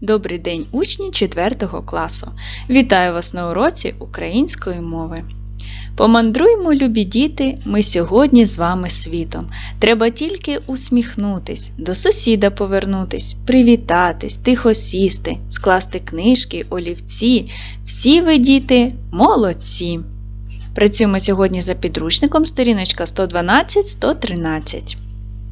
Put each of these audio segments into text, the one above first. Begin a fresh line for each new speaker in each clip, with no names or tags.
Добрий день, учні 4 класу. Вітаю вас на уроці української мови. Помандруймо, любі діти, ми сьогодні з вами світом. Треба тільки усміхнутись, до сусіда повернутись, привітатись, тихо сісти, скласти книжки, олівці. Всі ви, діти, молодці! Працюємо сьогодні за підручником сторіночка 112-113.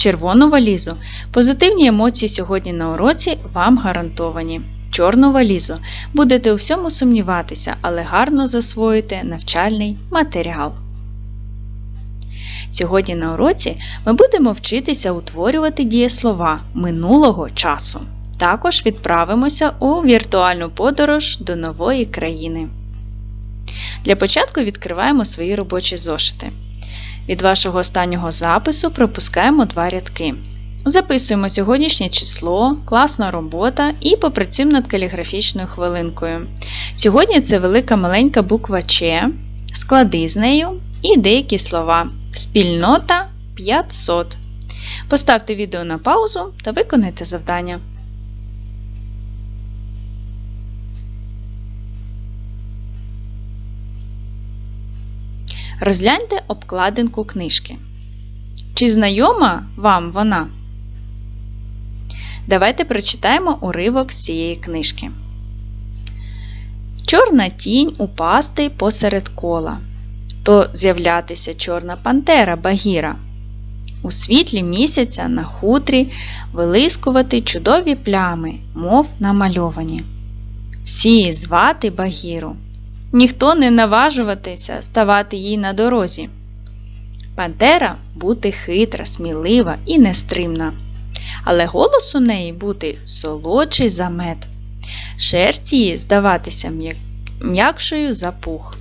Червону валізу позитивні емоції сьогодні на уроці вам гарантовані. Чорну валізу будете у всьому сумніватися, але гарно засвоїте навчальний матеріал. Сьогодні на уроці ми будемо вчитися утворювати дієслова минулого часу. Також відправимося у віртуальну подорож до нової країни. Для початку відкриваємо свої робочі зошити. Від вашого останнього запису пропускаємо два рядки. Записуємо сьогоднішнє число, класна робота і попрацюємо над каліграфічною хвилинкою. Сьогодні це велика маленька буква Ч, склади з нею і деякі слова. Спільнота 500. Поставте відео на паузу та виконайте завдання. Розгляньте обкладинку книжки. Чи знайома вам вона? Давайте прочитаємо уривок з цієї книжки. Чорна тінь упасти посеред кола. То з'являтися чорна пантера Багіра. У світлі місяця на хутрі вилискувати чудові плями, мов намальовані. Всі звати Багіру. Ніхто не наважуватися ставати їй на дорозі. Пантера бути хитра, смілива і нестримна. Але голос у неї бути солодший за мед. Шерсть її здаватися м'якшою за пух.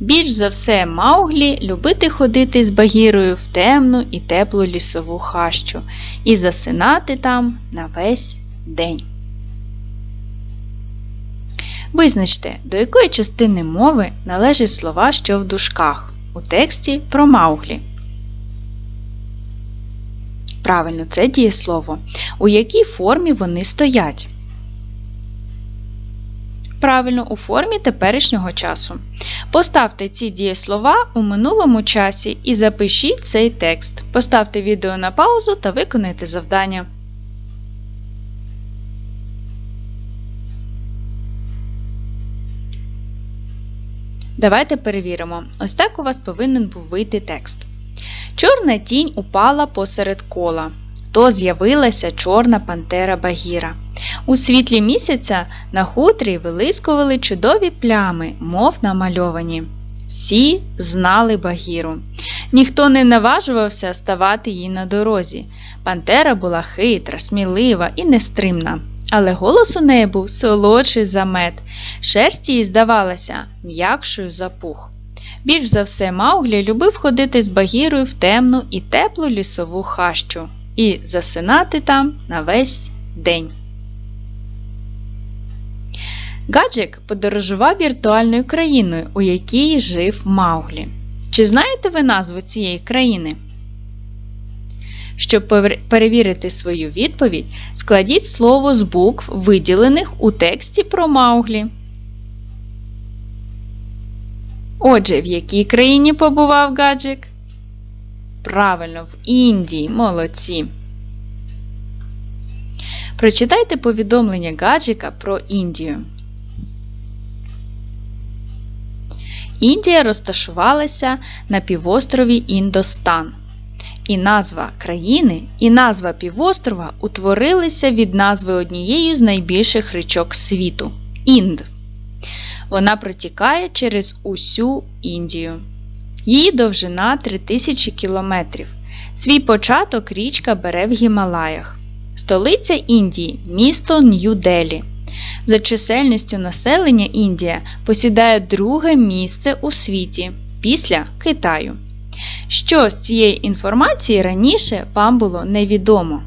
Більш за все, Мауглі любити ходити з багірою в темну і теплу лісову хащу і засинати там на весь день. Визначте, до якої частини мови належать слова, що в дужках у тексті про Мауглі. Правильно, це дієслово. У якій формі вони стоять? Правильно, у формі теперішнього часу. Поставте ці дієслова у минулому часі і запишіть цей текст. Поставте відео на паузу та виконайте завдання. Давайте перевіримо. Ось так у вас повинен був вийти текст. Чорна тінь упала посеред кола. То з'явилася чорна пантера Багіра. У світлі місяця на хутрі вилискували чудові плями, мов намальовані. Всі знали Багіру. Ніхто не наважувався ставати їй на дорозі. Пантера була хитра, смілива і нестримна. Але голос у неї був солодший за мед, шерсть їй здавалася м'якшою за пух. Більш за все, Мауглі любив ходити з Багірою в темну і теплу лісову хащу і засинати там на весь день. Гаджик подорожував віртуальною країною, у якій жив Мауглі. Чи знаєте ви назву цієї країни? Щоб перевірити свою відповідь, складіть слово з букв, виділених у тексті про Мауглі. Отже, в якій країні побував гаджик? Правильно, в Індії. Молодці. Прочитайте повідомлення гаджика про Індію. Індія розташувалася на півострові Індостан. І назва країни, і назва півострова утворилися від назви однієї з найбільших річок світу Інд. Вона протікає через усю Індію. Її довжина 3000 кілометрів. Свій початок річка бере в Гімалаях. Столиця Індії місто Нью-Делі. За чисельністю населення Індія посідає друге місце у світі після Китаю. Що з цієї інформації раніше вам було невідомо?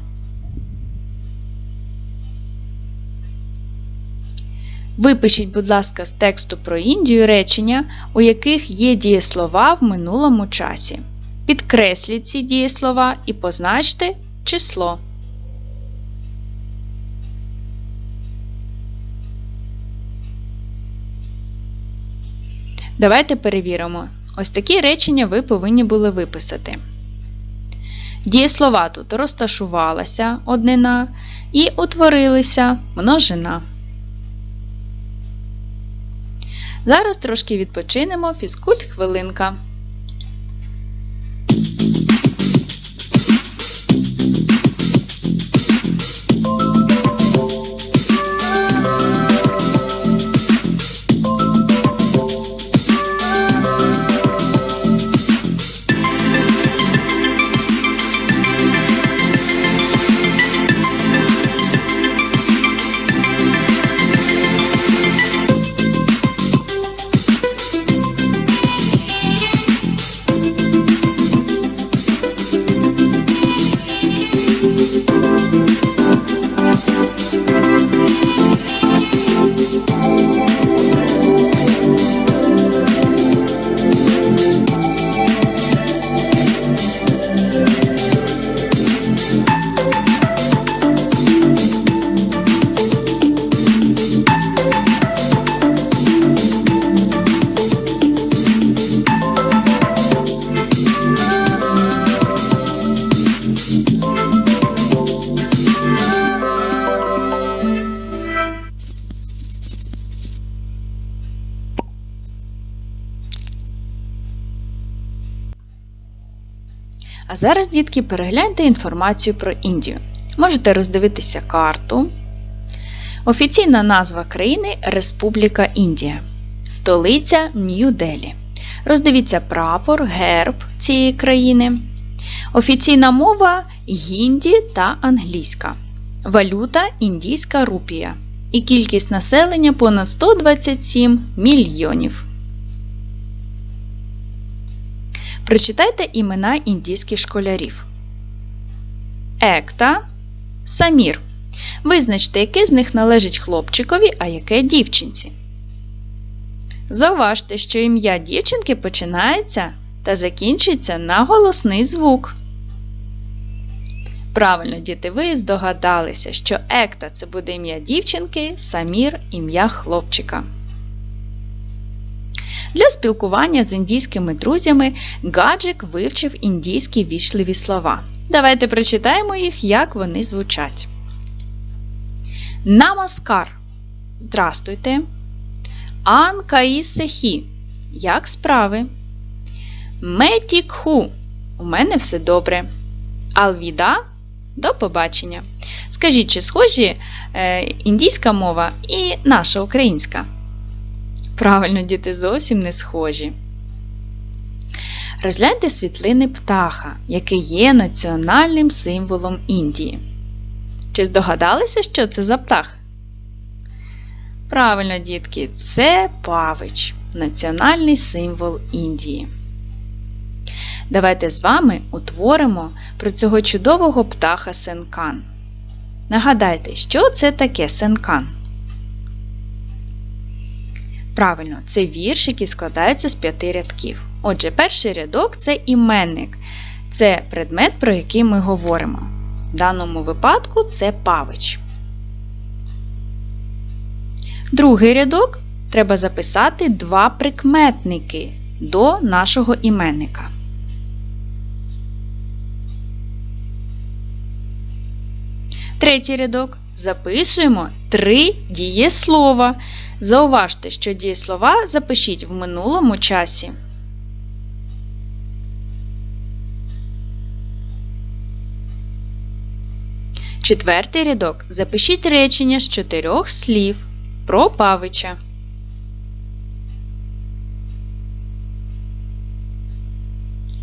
Випишіть, будь ласка, з тексту про Індію речення, у яких є дієслова в минулому часі. Підкресліть ці дієслова і позначте число. Давайте перевіримо. Ось такі речення ви повинні були виписати. Дієслова тут розташувалася однина і утворилися множина. Зараз трошки відпочинемо фізкульт хвилинка. А зараз, дітки, перегляньте інформацію про Індію. Можете роздивитися карту. Офіційна назва країни Республіка Індія. Столиця Нью-Делі. Роздивіться прапор, герб цієї країни. Офіційна мова гінді та англійська. Валюта індійська рупія. І кількість населення понад 127 мільйонів. Прочитайте імена індійських школярів. Екта Самір. Визначте, яке з них належить хлопчикові, а яке дівчинці. Зауважте, що ім'я дівчинки починається та закінчується на голосний звук. Правильно, діти, ви здогадалися, що Екта це буде ім'я дівчинки, Самір ім'я хлопчика. Для спілкування з індійськими друзями Гаджик вивчив індійські вічливі слова. Давайте прочитаємо їх, як вони звучать. Намаскар. Здрастуйте. Анкаїсехі. Як справи? Метікху. У мене все добре. Алвіда. До побачення. Скажіть, чи схожі е, індійська мова і наша українська? Правильно, діти зовсім не схожі. Розгляньте світлини птаха, який є національним символом Індії. Чи здогадалися, що це за птах? Правильно, дітки, це павич, національний символ Індії. Давайте з вами утворимо про цього чудового птаха сенкан. Нагадайте, що це таке сенкан? Правильно, це вірш, який складається з п'яти рядків. Отже, перший рядок це іменник. Це предмет, про який ми говоримо. В даному випадку це павич. Другий рядок треба записати два прикметники до нашого іменника. Третій рядок записуємо три дієслова. Зауважте, що дієслова запишіть в минулому часі. Четвертий рядок запишіть речення з чотирьох слів про павича.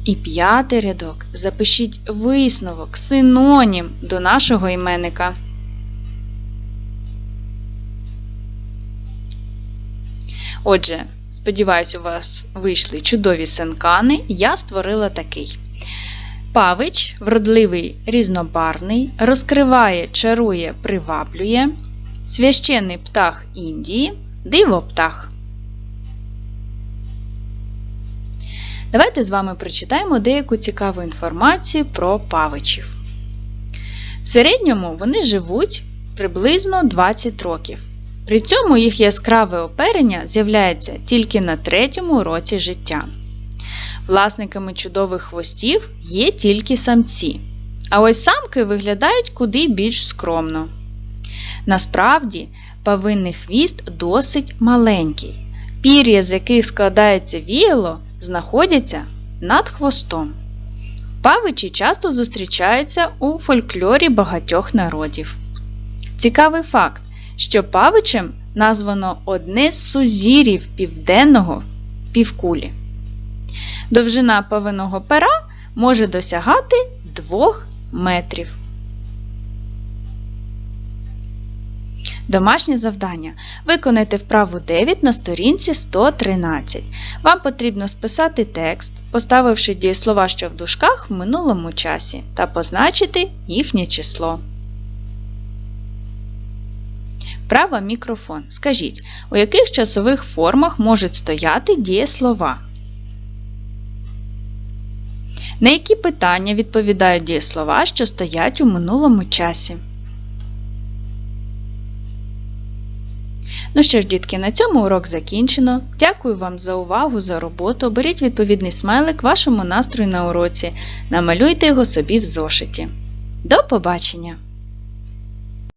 І п'ятий рядок запишіть висновок, синонім до нашого іменника. Отже, сподіваюся, у вас вийшли чудові сенкани. Я створила такий. Павич, вродливий різнобарвний, розкриває, чарує, приваблює, священний птах Індії, диво птах. Давайте з вами прочитаємо деяку цікаву інформацію про павичів. В середньому вони живуть приблизно 20 років. При цьому їх яскраве оперення з'являється тільки на третьому році життя. Власниками чудових хвостів є тільки самці, а ось самки виглядають куди більш скромно. Насправді, павинний хвіст досить маленький. Пір'я, з яких складається віяло, знаходяться над хвостом. Павичі часто зустрічаються у фольклорі багатьох народів. Цікавий факт, що павичем названо одне з сузірів південного півкулі. Довжина павиного пера може досягати 2 метрів. Домашнє завдання. Виконайте вправу 9 на сторінці 113. Вам потрібно списати текст, поставивши дієслова, що в дужках в минулому часі, та позначити їхнє число. Права мікрофон. Скажіть, у яких часових формах можуть стояти дієслова? На які питання відповідають дієслова, що стоять у минулому часі? Ну що ж, дітки, на цьому урок закінчено. Дякую вам за увагу, за роботу. Беріть відповідний смайлик вашому настрою на уроці. Намалюйте його собі в зошиті. До побачення!